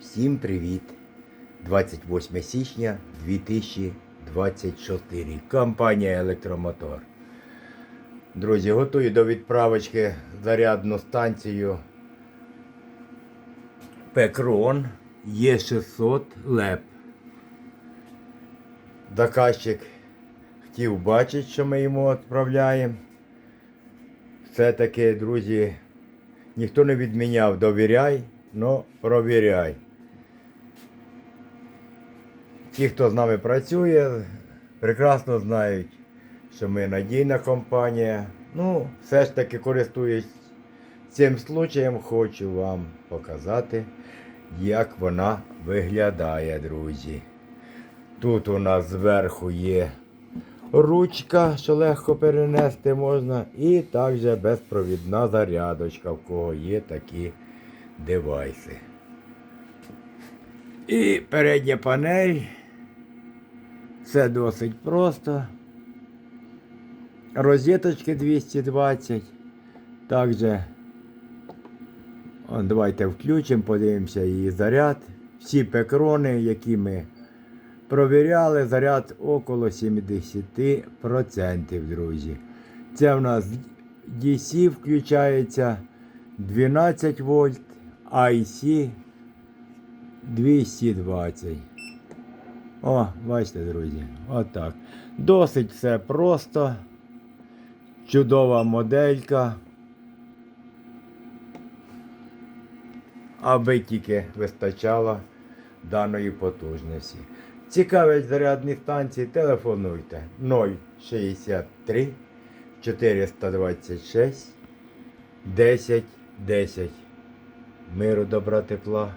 Всім привіт! 28 січня 2026 рік. Компанія Електромотор. Друзі, готую до відправочки зарядну станцію Пекрон Є600 ЛЕП. Заказчик хотів бачити, що ми йому відправляємо. Все-таки, друзі, ніхто не відміняв довіряй, но провіряй. Ті, хто з нами працює, прекрасно знають, що ми надійна компанія. Ну, все ж таки користуюсь цим случаєм, хочу вам показати, як вона виглядає, друзі. Тут у нас зверху є ручка, що легко перенести можна, і також безпровідна зарядочка, в кого є такі девайси. І передня панель. Все досить просто. Розеточки 220. Також давайте включимо, подивимося її заряд. Всі пекрони, які ми провіряли, заряд около 70%, друзі. Це в нас DC включається 12 вольт, IC 220. О, бачите, друзі, отак. Досить все просто. Чудова моделька. Аби тільки вистачало даної потужності. Цікавить зарядні станції, телефонуйте 063 426 10 10. Миру добра тепла.